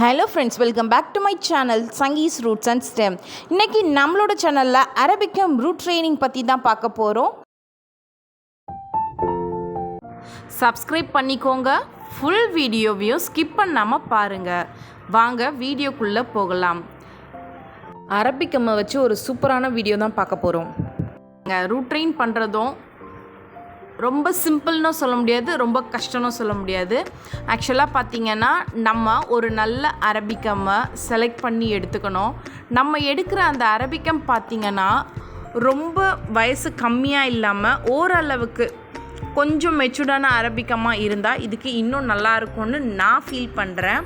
Hello friends welcome back to my channel Sangee's roots and stem இன்னைக்கு நம்மளோட சேனலில் அரபிக்கம் root training பற்றி தான் பார்க்க போகிறோம் சப்ஸ்கிரைப் பண்ணிக்கோங்க. ஃபுல் வீடியோவையும் ஸ்கிப் பண்ணாமல் பாருங்கள் வாங்க வீடியோக்குள்ளே போகலாம். அரபிக்கம்மை வச்சு ஒரு சூப்பரான வீடியோ தான் பார்க்க போகிறோம் ரூட் ட்ரெயின் பண்ணுறதும் ரொம்ப சிம்பிள்னும் சொல்ல முடியாது ரொம்ப கஷ்டம்னு சொல்ல முடியாது. ஆக்சுவலாக பார்த்திங்கன்னா நம்ம ஒரு நல்ல அரபிக்கம்மை செலக்ட் பண்ணி எடுத்துக்கணும். நம்ம எடுக்கிற அந்த அரபிக்கம் பார்த்திங்கன்னா ரொம்ப வயசு கம்மியாக இல்லாமல் ஓரளவுக்கு கொஞ்சம் மெச்சூர்டான அரபிக்கமாக இருந்தால் இதுக்கு இன்னும் நல்லா இருக்கும்னு நான் ஃபீல் பண்ணுறேன்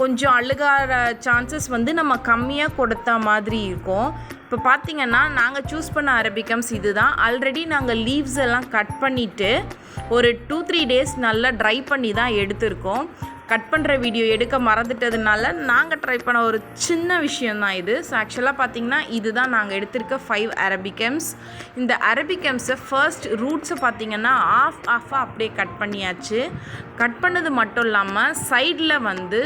கொஞ்சம் அழுகார சான்சஸ் வந்து நம்ம கம்மியாக கொடுத்த மாதிரி இருக்கும். இப்போ பார்த்தீங்கன்னா நாங்கள் சூஸ் பண்ண அரபிக்கம்ஸ் இது தான் ஆல்ரெடி நாங்கள் லீவ்ஸ் எல்லாம் கட் பண்ணிவிட்டு ஒரு டூ த்ரீ டேஸ் நல்லா ட்ரை பண்ணி தான் எடுத்திருக்கோம். கட் பண்ணுற வீடியோ எடுக்க மறந்துட்டதுனால நாங்கள் ட்ரை பண்ண ஒரு சின்ன விஷயந்தான் இது. ஸோ ஆக்சுவலாக பார்த்தீங்கன்னா இதுதான் நாங்கள் எடுத்திருக்க ஃபைவ் அரபிகம்ஸ் இந்த அரபிகம்ஸை ஃபர்ஸ்ட் ரூட்ஸை பார்த்தீங்கன்னா ஆஃப் ஆஃபாக அப்படியே கட் பண்ணியாச்சு. கட் பண்ணது மட்டும் இல்லாமல் சைடில் வந்து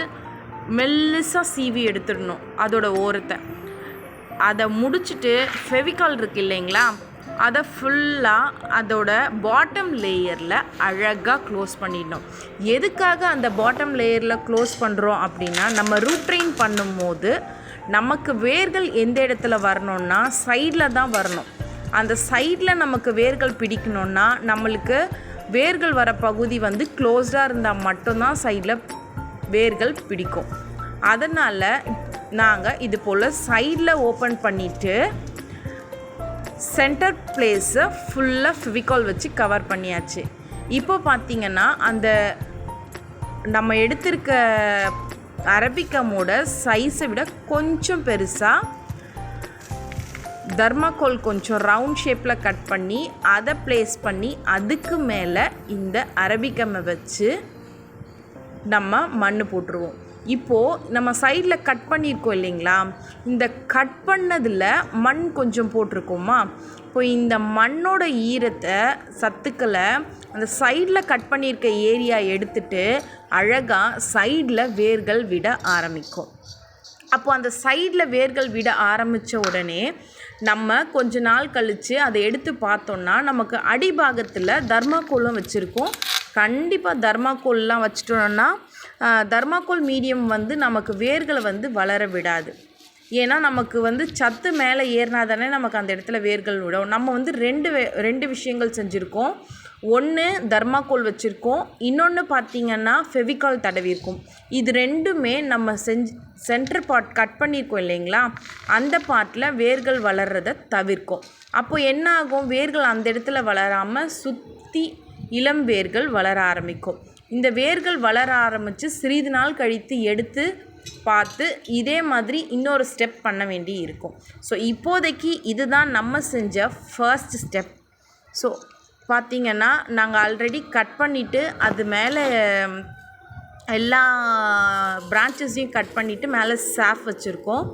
மெல்லிசாக சீவி எடுத்துடணும் அதோட ஓரத்தை. அதை முடிச்சுட்டு ஃபெவிகால் இருக்கு இல்லைங்களா? அதை ஃபுல்லாக அதோட பாட்டம் லேயரில் அழகாக க்ளோஸ் பண்ணிடணும். எதுக்காக அந்த பாட்டம் லேயரில் க்ளோஸ் பண்ணுறோம் அப்படின்னா நம்ம ரூட்ரெயின் பண்ணும்போது நமக்கு வேர்கள் எந்த இடத்துல வரணும்னா சைடில் தான் வரணும். அந்த சைடில் நமக்கு வேர்கள் பிடிக்கணுன்னா நம்மளுக்கு வேர்கள் வர பகுதி வந்து க்ளோஸ்டாக இருந்தால் மட்டும்தான் சைடில் வேர்கள் பிடிக்கும். அதனால் நாங்கள் இது போல் சைடில் ஓப்பன் பண்ணிவிட்டு சென்டர் பிளேஸை ஃபுல்லாக ஃபிவிகால் வச்சு கவர் பண்ணியாச்சு. இப்போ பார்த்தீங்கன்னா அந்த நம்ம எடுத்திருக்க அரபிக்கமோட சைஸை விட கொஞ்சம் பெருசாக தர்மாக்கோல் கொஞ்சம் ரவுண்ட் ஷேப்பில் கட் பண்ணி அதை ப்ளேஸ் பண்ணி அதுக்கு மேலே இந்த அரபிக்கம்மை வச்சு நம்ம மண் போட்டுருவோம். இப்போது நம்ம சைடில் கட் பண்ணியிருக்கோம் இல்லைங்களா? இந்த கட் பண்ணதில் மண் கொஞ்சம் போட்டிருக்கோமா? இப்போ இந்த மண்ணோட ஈரத்தை சத்துக்களை அந்த சைடில் கட் பண்ணியிருக்க ஏரியா எடுத்துட்டு அழகாக சைடில் வேர்கள் விட ஆரம்பிக்கும். அப்போ அந்த சைடில் வேர்கள் விட ஆரம்பித்த உடனே நம்ம கொஞ்ச நாள் கழித்து அதை எடுத்து பார்த்தோன்னா நமக்கு அடிபாகத்தில் தர்மாக்கோலும் வச்சுருக்கோம். கண்டிப்பாக தர்மாக்கோல்லாம் வச்சுட்டோன்னா தர்மாக்கோல் மீடியம் வந்து நமக்கு வேர்களை வந்து வளர விடாது. ஏன்னா நமக்கு வந்து சத்து மேலே ஏறினா தானே நமக்கு அந்த இடத்துல வேர்கள் விடும். நம்ம வந்து ரெண்டு வே ரெண்டு விஷயங்கள் செஞ்சுருக்கோம். ஒன்று தர்மாக்கோல் வச்சுருக்கோம். இன்னொன்று பார்த்திங்கன்னா ஃபெவிகால் தடவிருக்கும் இது ரெண்டுமே நம்ம செஞ்சு சென்டர் பார்ட் கட் பண்ணியிருக்கோம் இல்லைங்களா? அந்த பார்ட்டில் வேர்கள் வளர்கிறத தவிர்க்கும். அப்போது என்ன ஆகும்? வேர்கள் அந்த இடத்துல வளராமல் சுற்றி இளம் வேர்கள் வளர ஆரம்பிக்கும். இந்த வேர்கள் வளர ஆரம்பித்து சிறிது நாள் கழித்து எடுத்து பார்த்து இதே மாதிரி இன்னொரு ஸ்டெப் பண்ண வேண்டி இருக்கும். ஸோ இப்போதைக்கு இதுதான் நம்ம செஞ்ச ஃபர்ஸ்ட் ஸ்டெப் ஸோ பார்த்திங்கன்னா நாங்கள் ஆல்ரெடி கட் பண்ணிவிட்டு அது மேலே எல்லா பிரான்ச்சஸையும் கட் பண்ணிவிட்டு மேலே சாஃப் வச்சுருக்கோம்.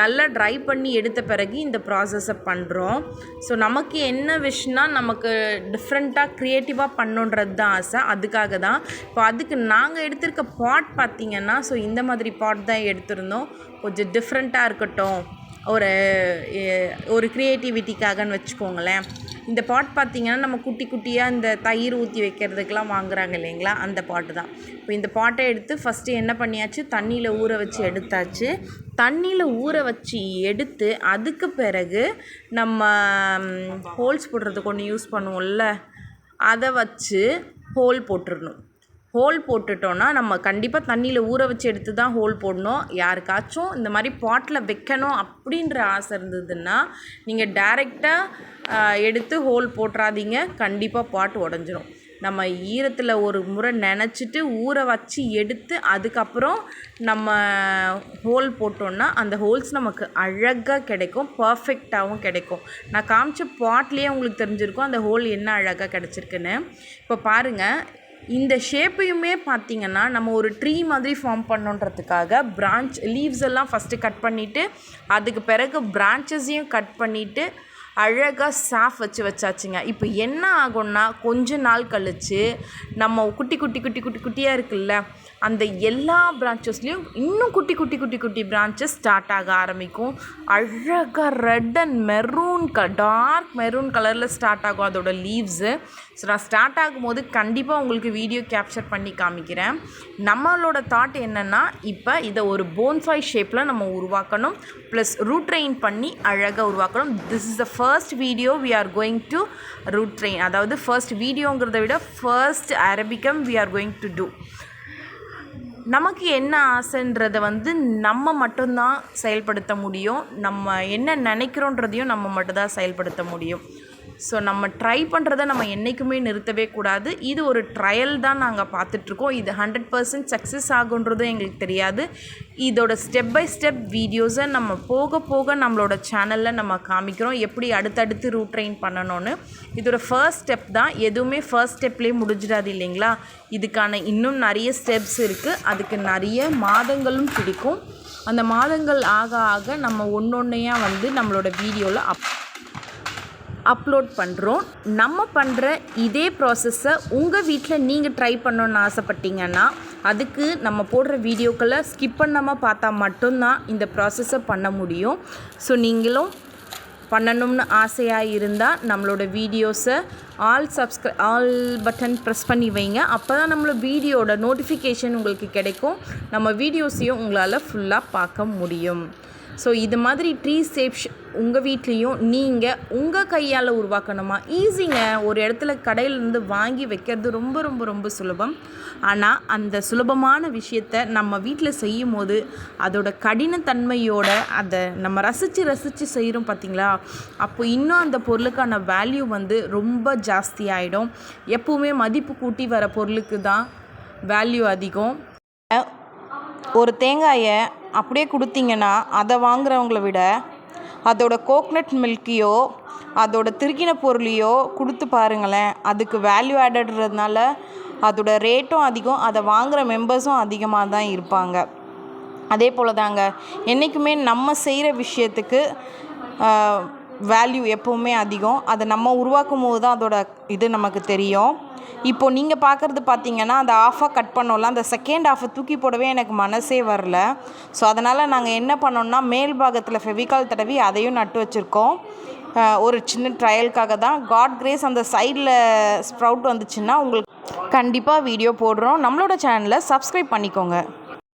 நல்லா ட்ரை பண்ணி எடுத்த பிறகு இந்த ப்ராசஸை பண்ணுறோம் ஸோ நமக்கு என்ன விஷயம்னா நமக்கு டிஃப்ரெண்ட்டாக க்ரியேட்டிவாக பண்ணுன்றது தான் ஆசை. அதுக்காக தான். இப்போ அதுக்கு நாங்கள் எடுத்திருக்க பாட் பார்த்திங்கன்னா ஸோ இந்த மாதிரி பாட் தான் எடுத்திருந்தோம். கொஞ்சம் டிஃப்ரெண்ட்டாக இருக்கட்டும். ஒரு ஒரு க்ரியேட்டிவிட்டிக்காகன்னு வச்சுக்கோங்களேன். இந்த பாட் பார்த்திங்கன்னா நம்ம குட்டி குட்டியாக இந்த தயிர் ஊற்றி வைக்கிறதுக்கெலாம் வாங்குறாங்க இல்லைங்களா? அந்த பாட்டு தான். இப்போ இந்த பாட்டை எடுத்து ஃபஸ்ட்டு என்ன பண்ணியாச்சு? தண்ணியில் ஊற வச்சு எடுத்தாச்சு. தண்ணியில் ஊற வச்சு எடுத்து அதுக்கு பிறகு நம்ம ஹோல்ஸ் போடுறதுக்கு ஒன்று யூஸ் பண்ணுவோம்ல? அதை வச்சு ஹோல் போட்டுடணும் ஹோல் போட்டுட்டோன்னா நம்ம கண்டிப்பாக தண்ணியில் ஊற வச்சு எடுத்து தான் ஹோல் போடணும். யாருக்காச்சும் இந்த மாதிரி பாட்டில் வைக்கணும் அப்படின்ற ஆசை இருந்ததுன்னா நீங்கள் டேரெக்டாக எடுத்து ஹோல் போட்டுறாதீங்க. கண்டிப்பாக பாட்டு உடஞ்சிரும். நம்ம ஈரத்தில் ஒரு முறை நினச்சிட்டு ஊற வச்சு எடுத்து அதுக்கப்புறம் நம்ம ஹோல் போட்டோன்னா அந்த ஹோல்ஸ் நமக்கு அழகாக கிடைக்கும். பர்ஃபெக்டாகவும் கிடைக்கும். நான் காமிச்ச பாட்லேயே உங்களுக்கு தெரிஞ்சிருக்கும் அந்த ஹோல் என்ன அழகாக கிடச்சிருக்குன்னு. இப்போ பாருங்கள் இந்த ஷேப்பையுமே பார்த்திங்கன்னா நம்ம ஒரு ட்ரீ மாதிரி ஃபார்ம் பண்ணுன்றதுக்காக பிரான்ச் லீவ்ஸ் எல்லாம் ஃபஸ்ட்டு கட் பண்ணிவிட்டு அதுக்கு பிறகு பிரான்ச்சஸையும் கட் பண்ணிவிட்டு அழகாக சாஃப் வச்சு வச்சாச்சுங்க. இப்போ என்ன ஆகும்னா கொஞ்ச நாள் கழித்து நம்ம குட்டி குட்டி குட்டி குட்டி குட்டியாக இருக்குல்ல அந்த எல்லா பிரான்ச்சஸ்லேயும் இன்னும் குட்டி குட்டி குட்டி குட்டி பிரான்ச்சஸ் ஸ்டார்ட் ஆக ஆரம்பிக்கும். அழகாக ரெட் அண்ட் மெரூன் க டார்க் மெரூன் கலரில் ஸ்டார்ட் ஆகும் அதோட லீவ்ஸு ஸோ நான் ஸ்டார்ட் ஆகும்போது கண்டிப்பாக உங்களுக்கு வீடியோ கேப்சர் பண்ணி காமிக்கிறேன். நம்மளோட தாட் என்னென்னா இப்போ இதை ஒரு போன்சாய் ஷேப்பில் நம்ம உருவாக்கணும். ப்ளஸ் ரூட் ட்ரெயின் பண்ணி அழகாக உருவாக்கணும். This is the first video we are going to root train அதாவது ஃபர்ஸ்ட் வீடியோங்கிறத விட first அரபிக்கம் we are going to do நமக்கு என்ன ஆசைன்றதை வந்து நம்ம மட்டும்தான் செயல்படுத்த முடியும். நம்ம என்ன நினைக்கிறோன்றதையும் நம்ம மட்டும்தான் செயல்படுத்த முடியும். ஸோ நம்ம ட்ரை பண்ணுறத நம்ம என்றைக்குமே நிறுத்தவே கூடாது. இது ஒரு ட்ரையல் தான் நாங்கள் பார்த்துட்ருக்கோம். இது ஹண்ட்ரட் பர்சன்ட் சக்ஸஸ் ஆகுன்றதும் எங்களுக்கு தெரியாது. இதோட ஸ்டெப் பை ஸ்டெப் வீடியோஸை நம்ம போக போக நம்மளோட சேனலில் நம்ம காமிக்கிறோம். எப்படி அடுத்தடுத்து ரூட் ட்ரெயின் பண்ணணும்னு. இதோட ஃபர்ஸ்ட் ஸ்டெப் தான். எதுவுமே ஃபர்ஸ்ட் ஸ்டெப்லேயே முடிஞ்சிடாது இல்லைங்களா? இதுக்கான இன்னும் நிறைய ஸ்டெப்ஸ் இருக்குது அதுக்கு நிறைய மாதங்களும் பிடிக்கும். அந்த மாதங்கள் ஆக ஆக நம்ம ஒன்றொன்னையாக வந்து நம்மளோட வீடியோவில் அப் அப்லோட் பண்ணுறோம் நம்ம பண்ணுற இதே ப்ராசஸை உங்கள் வீட்டில் நீங்கள் ட்ரை பண்ணணுன்னு ஆசைப்பட்டீங்கன்னா அதுக்கு நம்ம போடுற வீடியோக்களை ஸ்கிப் பண்ணாமல் பார்த்தா மட்டும்தான் இந்த ப்ராசஸை பண்ண முடியும். ஸோ நீங்களும் பண்ணணும்னு ஆசையாக இருந்தால் நம்மளோட வீடியோஸை all subscribe all button press பண்ணி வைங்க. அப்போ தான் நம்மளோட வீடியோட நோட்டிஃபிகேஷன் உங்களுக்கு கிடைக்கும். நம்ம வீடியோஸையும் உங்களால் ஃபுல்லாக பார்க்க முடியும். ஸோ இது மாதிரி ட்ரீ சேப் உங்கள் வீட்லேயும் நீங்கள் உங்கள் கையால் உருவாக்கணுமா? ஈஸிங்க ஒரு இடத்துல கடையிலேருந்து வாங்கி வைக்கிறது ரொம்ப ரொம்ப ரொம்ப சுலபம். ஆனால் அந்த சுலபமான விஷயத்த நம்ம வீட்டில் செய்யும் போது அதோட கடினத்தன்மையோட அதை நம்ம ரசித்து ரசித்து செய்கிறோம் பார்த்தீங்களா அப்போ இன்னும் அந்த பொருளுக்கான வேல்யூ வந்து ரொம்ப ஜாஸ்தி ஆகிடும் எப்போவுமே மதிப்பு கூட்டி வர பொருளுக்கு தான் வேல்யூ அதிகம். ஒரு தேங்காயை அப்படியே கொடுத்தீங்கன்னா அதை வாங்குறவங்கள விட அதோட கோக்னட் மில்க்கையோ அதோட திருக்கின பொருளையோ கொடுத்து பாருங்களேன். அதுக்கு வேல்யூ ஆடட்றதுனால அதோட ரேட்டும் அதிகம் அதை வாங்குகிற மெம்பர்ஸும் அதிகமாக தான் இருப்பாங்க. அதே போல் தாங்க என்றைக்குமே நம்ம செய்கிற விஷயத்துக்கு வேல்யூ எப்போவுமே அதிகம். அதை நம்ம உருவாக்கும் போது தான் அதோட இது நமக்கு தெரியும். இப்போது நீங்கள் பார்க்குறது பார்த்தீங்கன்னா அந்த ஆஃபாக கட் பண்ணோம்ல அந்த செகண்ட் ஆஃபை தூக்கி போடவே எனக்கு மனசே வரல. ஸோ அதனால் நாங்கள் என்ன பண்ணோம்னா மேல் பாகத்தில் ஃபெவிகால் தடவி அதையும் நட்டு வச்சுருக்கோம். ஒரு சின்ன ட்ரையலுக்காக தான். காட் கிரேஸ் அந்த சைடில் ஸ்ப்ரவுட் வந்துச்சுன்னா உங்களுக்கு கண்டிப்பாக வீடியோ போடுறோம். நம்மளோட சேனலை சப்ஸ்கிரைப் பண்ணிக்கோங்க.